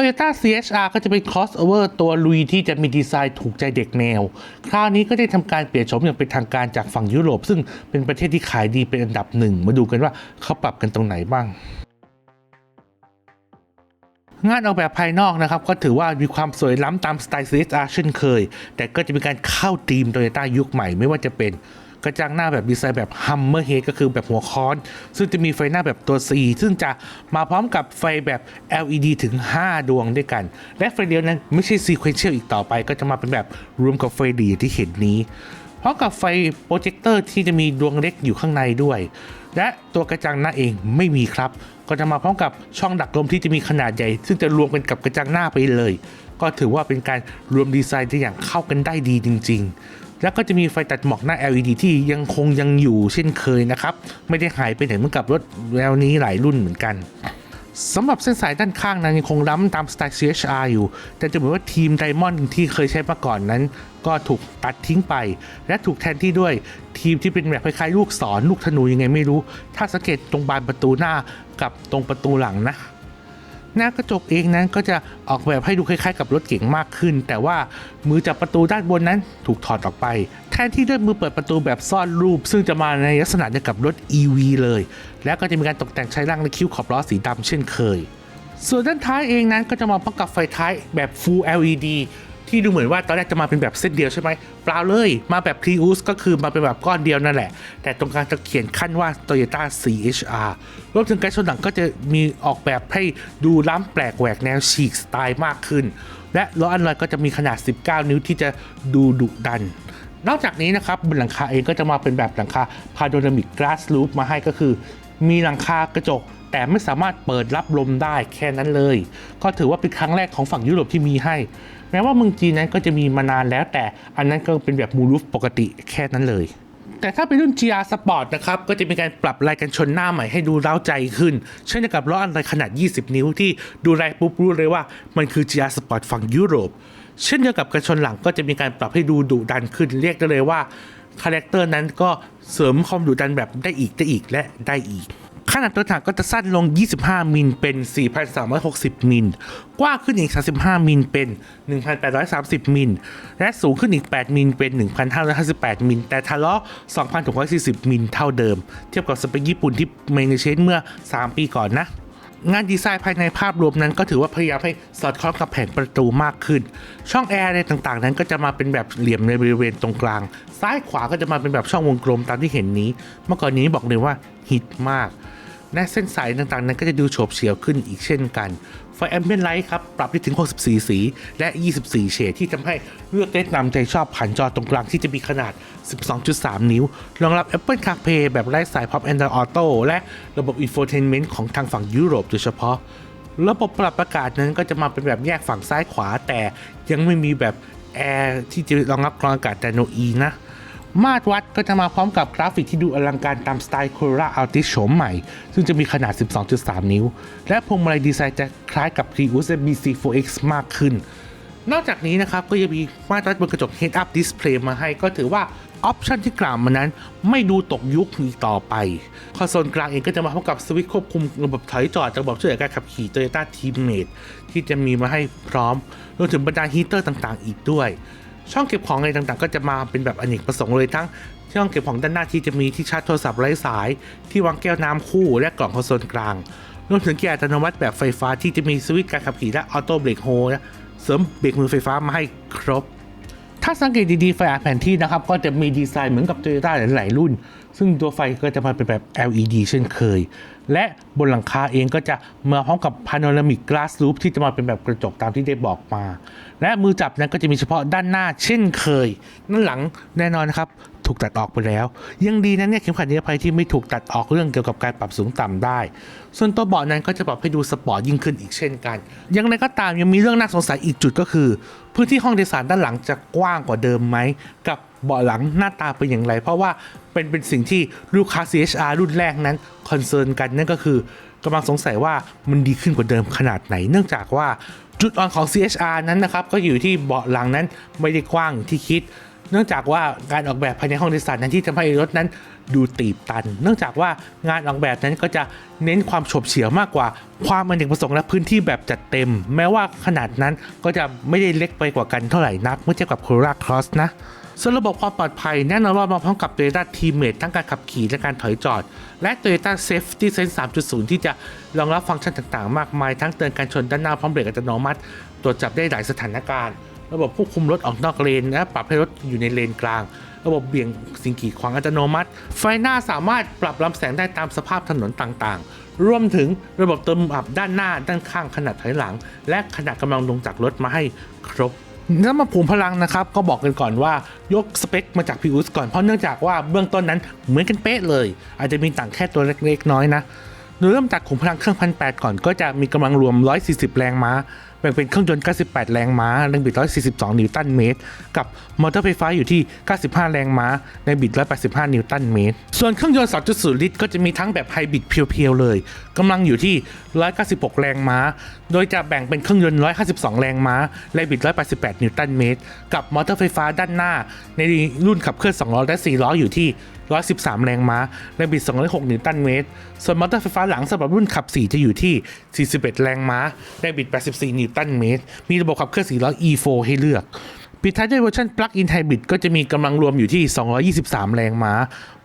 Toyota CHR ก็จะเป็น crossover ตัวลุยที่จะมีดีไซน์ถูกใจเด็กแนว คราวนี้ก็ได้ทำการเปลี่ยนโฉมอย่างเป็นทางการจากฝั่งยุโรป ซึ่งเป็นประเทศที่ขายดีเป็นอันดับหนึ่ง มาดูกันว่าเขาปรับกันตรงไหนบ้างงานออกแบบภายนอกนะครับ ก็ถือว่ามีความสวยล้ำตามสไตล์ CHR เช่นเคย แต่ก็จะมีการเข้าธีมโตโยต้ายุคใหม่ไม่ว่าจะเป็น กระจังหน้าแบบดีไซน์แบบ Hummer Head ก็คือแบบหัวค้อน ซึ่งจะมีไฟหน้าแบบตัว C ซึ่งจะมาพร้อมกับไฟแบบ LED ถึง 5 ดวงด้วยกัน และไฟเลี้ยวนั้นไม่ใช่ Sequential อีกต่อไป ก็จะมาเป็นแบบรวมกับไฟดีที่เห็นนี้พร้อมกับไฟโปรเจคเตอร์ที่จะมีดวงเล็กอยู่ข้างในด้วย และตัวกระจังหน้าเองไม่มีครับ ก็จะมาพร้อมกับช่องดักลมที่จะมีขนาดใหญ่ ซึ่งจะรวมกันกับกระจังหน้าไปเลย ก็ถือว่าเป็นการรวมดีไซน์ที่อย่างเข้ากันได้ดีจริง ๆ แล้วก็จะมีไฟตัดหมอกหน้า LED ที่ยังคงยังอยู่เช่นเคยนะครับ ไม่ได้หายไปไหนเหมือนกับรถแนวนี้หลายรุ่นเหมือนกันสำหรับเส้นสายด้านข้างนั้นยังคงล้ำตามสไตล์ CHR อยู่ แต่จะเหมือนว่าทีมไดมอนด์ที่เคยใช้มาก่อนนั้น ก็ถูกตัดทิ้งไป และถูกแทนที่ด้วยทีมที่เป็นแบบคล้ายๆลูกศรลูกธนูยังไงไม่รู้ ถ้าสังเกตตรงบานประตูหน้ากับตรงประตูหลังนะ หน้ากระจกเองนั้นก็จะออกแบบให้ดูคล้ายๆ กับรถเก๋งมากขึ้น แต่ว่ามือจับประตูด้านบนนั้นถูกถอดออกไป แทนที่ด้วยมือเปิดประตูแบบซ่อนรูป ซึ่งจะมาในลักษณะเดียวกับรถ EV เลย แล้วก็จะมีการตกแต่งใช้ร่างในคิ้วขอบล้อสีดำเช่นเคย ส่วนด้านท้ายเองนั้นก็จะมาพร้อมกับไฟท้ายแบบ Full LED ที่ดูเหมือนว่าตอนแรกจะมาเป็นแบบเส้นเดียวใช่ไหมเปล่าเลยมาแบบ Prius ก็คือมาเป็นแบบก้อนเดียวนั่นแหละ แต่ตรงกลางจะเขียนขั้นว่า Toyota CHR รวมถึงการชนหลังก็จะมีออกแบบให้ดูล้ำแปลกแหวกแนวฉีกสไตล์มากขึ้น และล้ออันลอยก็จะมีขนาด 19 นิ้วที่จะดูดุดันนอกจากนี้นะครับบนหลังคาเองก็จะมาเป็นแบบหลังคา Panoramic Glass Roof มาให้ก็คือ มีหลังคากระจก แต่ไม่สามารถเปิดรับลมได้แค่นั้นเลย ก็ถือว่าเป็นครั้งแรกของฝั่งยุโรปที่มีให้ แม้ว่าเมืองจีนนั้นก็จะมีมานานแล้ว แต่อันนั้นก็เป็นแบบมูรูฟปกติแค่นั้นเลยแต่ถ้าเป็นรุ่น GR Sport นะครับ ก็จะมีการปรับลายกันชนหน้าใหม่ให้ดูเร้าใจขึ้น เช่นเดียวกับล้ออันไรขนาด 20 นิ้วที่ดูไรปุ๊บรู้เลยว่ามันคือ GR Sport ฝั่งยุโรป เช่นเดียวกับกันชนหลังก็จะมีการปรับให้ดูดุดันขึ้น เรียกได้เลยว่าคาแรคเตอร์นั้นก็เสริมความดุดันแบบได้อีกได้อีกและได้อีก นาดตัวถังก็จะสั้นลง 25 มิลเป็น 4,360 มิล กว้างขึ้นอีก 35 มิลเป็น 1,830 มิล และสูงขึ้นอีก 8 มิลเป็น 1,558 มิล แต่ทะเลาะ2,640 มิลเท่าเดิม เทียบกับสเปคญี่ปุ่นที่เมนเชนเมื่อ 3 ปีก่อนนะงานดีไซน์ภายในภาพรวมนั้นก็ถือว่าพยายามให้สอดคล้องกับแผงประตูมากขึ้น ช่องแอร์อะไรต่างๆ นั้นก็จะมาเป็นแบบเหลี่ยมในบริเวณตรงกลาง ซ้ายขวาก็จะมาเป็นแบบช่องวงกลมตามที่เห็นนี้ เมื่อก่อนนี้บอกเลยว่าฮิตมาก และเส้นสายต่างๆ นั้นก็จะดูโฉบเฉี่ยวขึ้นอีกเช่นกันไฟแอมเบียนไลท์ครับ ปรับได้ถึง 64 สี และ 24 เฉดที่ทำให้เลือกได้ตามใจชอบผ่านจอตรงกลางที่จะมีขนาด 12.3 นิ้ว รองรับ Apple CarPlay แบบไร้สายพร้อม Android Auto และระบบ Infotainment ของทางฝั่งยุโรปโดยเฉพาะ ระบบปรับอากาศนั้นก็จะมาเป็นแบบแยกฝั่งซ้ายขวาแต่ยังไม่มีแบบแอร์ที่จะรองรับกรองอากาศ Nano E นะ มาตรวัดก็จะมาพร้อมกับกราฟิกที่ดูอลังการตามสไตล์ Corolla Altis โฉมใหม่ ซึ่งจะมีขนาด 12.3 นิ้ว และพวงมาลัยดีไซน์จะคล้ายกับ Prius BC4X มากขึ้น นอกจากนี้นะครับ ก็ยังมีมาตรวัดบนกระจก Head Up Display มาให้ ก็ถือว่าออปชันที่กล่าวมานั้น ไม่ดูตกยุคอีกต่อไป คอนโซลกลางเองก็จะมาพร้อมกับสวิตช์ควบคุมระบบถอยจอดระบบช่วยการขับขี่ Toyota Teammate ที่จะมีมาให้พร้อมรวมถึงบรรดาฮีเตอร์ต่างๆ อีกด้วย ช่องเก็บของอะไรต่างๆ ก็จะมาเป็นแบบอเนกประสงค์เลยทั้งช่องเก็บของด้านหน้าที่จะมีที่ชาร์จโทรศัพท์ไร้สาย ที่วางแก้วน้ำคู่และกล่องคอนโซลกลางรวมถึงเกียร์อัตโนมัติแบบไฟฟ้าที่จะมีสวิตช์การขับขี่และออโต้เบรกโฮเสริมเบรกมือไฟฟ้ามาให้ครบ ถ้าสังเกตดีๆไฟแผนที่นะครับ ก็จะมีดีไซน์เหมือนกับโตโยต้าหลายๆรุ่น ซึ่งตัวไฟก็จะมาเป็นแบบ LED เช่นเคย และบนหลังคาเองก็จะมาพร้อมกับ Panoramic Glass Roof ที่จะมาเป็นแบบกระจกตามที่ได้บอกมา และมือจับนั้นก็จะมีเฉพาะด้านหน้าเช่นเคย ด้านหลังแน่นอนนะครับถูกตัดออกไปแล้ว ยังดีนะเนี่ยเข็มขัดนิรภัยที่ไม่ถูกตัดออกเรื่องเกี่ยวกับการปรับสูงต่ำได้ ส่วนตัวเบาะนั้นก็จะปรับให้ดูสปอร์ตยิ่งขึ้นอีกเช่นกัน ยังไงก็ตามยังมีเรื่องน่าสงสัยอีกจุดก็คือ พื้นที่ห้องโดยสารด้านหลังจะกว้างกว่าเดิมไหมกับ เบาะหลังหน้าตาเป็นอย่างไร เพราะว่าเป็นเป็นสิ่งที่ลูกค้า CHR รุ่นแรกนั้นคอนเซิร์นกันนั่นก็คือกำลังสงสัยว่ามันดีขึ้นกว่าเดิมขนาดไหน เนื่องจากว่าจุดอ่อนของ CHR นั้นนะครับ ก็อยู่ที่เบาะหลังนั้นไม่ได้กว้างที่คิด เนื่องจากว่าการออกแบบภายในห้องโดยสารนั้นที่ทำให้รถนั้นดูตีบตัน เนื่องจากว่างานออกแบบนั้นก็จะเน้นความโฉบเฉี่ยวมากกว่า ความอเนกประสงค์และพื้นที่แบบจัดเต็ม แม้ว่าขนาดนั้นก็จะไม่ได้เล็กไปกว่ากันเท่าไหร่นักเมื่อเทียบกับ Corolla Cross นะ ส่วนระบบความปลอดภัยแน่นอนว่ามาพร้อมกับ Toyota Teammate ทั้งการขับขี่และการถอยจอด และ Toyota Safety Sense 3.0 ที่จะรองรับฟังก์ชันต่างๆ มากมาย ทั้งเตือนการชนด้านหน้าพร้อมเบรกอัตโนมัติ ตรวจจับได้หลายสถานการณ์ ระบบควบคุมรถออกนอกเลนและปรับให้รถอยู่ในเลนกลาง ระบบเบี่ยงสิ่งกีดขวางอัตโนมัติ ไฟหน้าสามารถปรับลำแสงได้ตามสภาพถนนต่างๆ รวมถึงระบบเติมอับด้านหน้าด้านข้างขนาดถอยหลัง และขนาดกำลังลงจากรถมาให้ครบ ถ้ามาผูมพลังนะครับก็บอกกันก่อนว่ายกสเปคมาจากพิอุสก่อนเพราะเนื่องจากว่าเบื้องต้นนั้นเหมือนกันเป๊ะเลย อาจจะมีต่างแค่ตัวเล็กๆน้อยนะ โดยเริ่มจากขุมพลังเครื่องพันแก่อนก็จะมีกำลังรวม 140 แรงม้า แบ่งเป็นเครื่องยนต์ 98 แรงม้า แรงบิด 142 นิวตันเมตร กับมอเตอร์ไฟฟ้าอยู่ที่ 95 แรงม้า แรงบิด 185 นิวตันเมตร ส่วนเครื่องยนต์ 2.0 ลิตร ก็จะมีทั้งแบบไฮบริดเพียวๆ เลยกำลังอยู่ที่ 196 แรงม้า โดยจะแบ่งเป็นเครื่องยนต์ 152 แรงม้า แรงบิด 188 นิวตันเมตร กับมอเตอร์ไฟฟ้าด้านหน้า ในรุ่นขับเคลื่อน 2 ล้อและ 4 ล้ออยู่ที่ 113 แรงม้า แรงบิด 206 นิวตันเมตร ส่วนมอเตอร์ไฟฟ้าหลังสำหรับรุ่นขับ 4 จะอยู่ที่ 41 แรงม้า แรงบิด 84 นิวตันเมตร มีระบบขับเคลื่อน4ล้อ E4 ให้เลือกปิดท้ายด้วยเวอร์ชัน Plug-in Hybrid ก็จะมีกำลังรวมอยู่ที่ 223 แรงม้า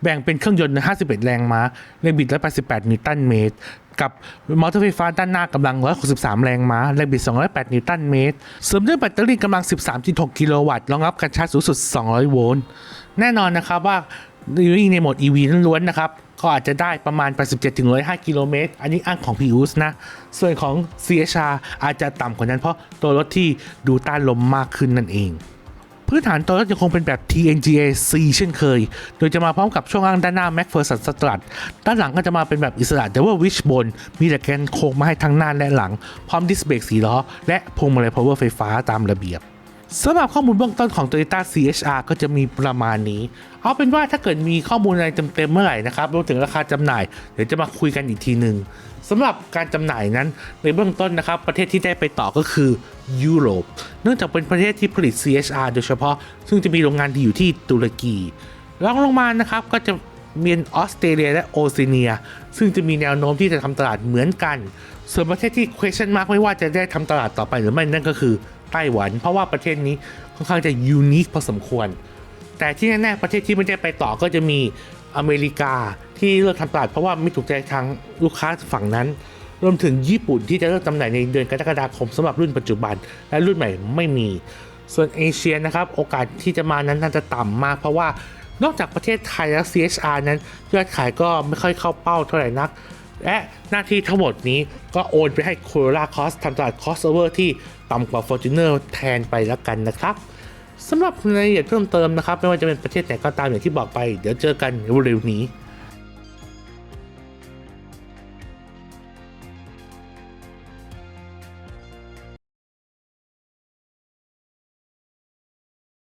แบ่งเป็นเครื่องยนต์ 51 แรงม้า แรงบิด 188 นิวตันเมตร กับมอเตอร์ไฟฟ้าด้านหน้ากำลัง 163 แรงม้า แรงบิด 208 นิวตันเมตร เสริมด้วยแบตเตอรี่กำลัง 13.6 กิโลวัตต์ รองรับการชาร์จสูงสุด 200 โวลต์ แน่นอนนะครับว่า วิ่งในโหมด EV ล้วนๆนะครับ ก็อาจจะได้ประมาณ 87-105 กิโลเมตร อันนี้อ้างของ Prius นะ ส่วนของ CHR อาจจะต่ำกว่านั้นเพราะตัวรถที่ดูต้านลมมากขึ้นนั่นเอง พื้นฐานตัวรถยังคงเป็นแบบ TNGA C เช่นเคย โดยจะมาพร้อมกับช่วงล่างด้านหน้า MacPherson Strut ด้านหลังก็จะมาเป็นแบบอิสระ Double Wishbone มีแต่แกนโค้งมาให้ทั้งหน้าและหลัง พร้อมดิสเบรกสีล้อ และพวงมาลัย power ไฟฟ้าตามระเบียบ สำหรับข้อมูลเบื้องต้นของ Toyota CHR ก็จะมีประมาณนี้ เอาเป็นว่าถ้าเกิดมีข้อมูลอะไรเต็มๆเมื่อไหร่นะครับรวมถึงราคาจำหน่าย เดี๋ยวจะมาคุยกันอีกทีหนึ่งสำหรับการจำหน่ายนั้นในเบื้องต้นนะครับ ประเทศที่ได้ไปต่อก็คือยุโรป เนื่องจากเป็นประเทศที่ผลิต CHR โดยเฉพาะ ซึ่งจะมีโรงงานที่อยู่ที่ตุรกีรองลงมานะครับก็จะมีออสเตรเลียและโอเซเนีย ซึ่งจะมีแนวโน้มที่จะทำตลาดเหมือนกัน ส่วนประเทศที่ question mark ไม่ว่าจะได้ทำตลาดต่อไปหรือไม่นั่นก็คือ ไต้หวัน เพราะว่าประเทศนี้ค่อนข้างจะยูนิคพอสมควร แต่ที่แน่ๆประเทศที่ไม่ได้ไปต่อก็จะมีอเมริกาที่เลิกทำตลาดเพราะว่าไม่ถูกใจทางลูกค้าฝั่งนั้น รวมถึงญี่ปุ่นที่จะเลิกจำหน่ายในเดือนกรกฎาคมสำหรับรุ่นปัจจุบัน และรุ่นใหม่ไม่มี ส่วนเอเชียนะครับโอกาสที่จะมานั้นน่าจะต่ำมากเพราะว่านอกจากประเทศไทยและ CHR นั้นยอดขายก็ไม่ค่อยเข้าเป้าเท่าไหร่นัก และหน้าที่ทั้งหมดนี้ก็โอนไปให้ Corolla Cross ทำตลาด crossover ที่ ต่ำกว่า Fortuner แทนไปแล้วกันนะครับสำหรับรายละเอียดเพิ่มเติมนะครับ ไม่ว่าจะเป็นประเทศไหนก็ตามอย่างที่บอกไป เดี๋ยวเจอกันเร็วๆนี้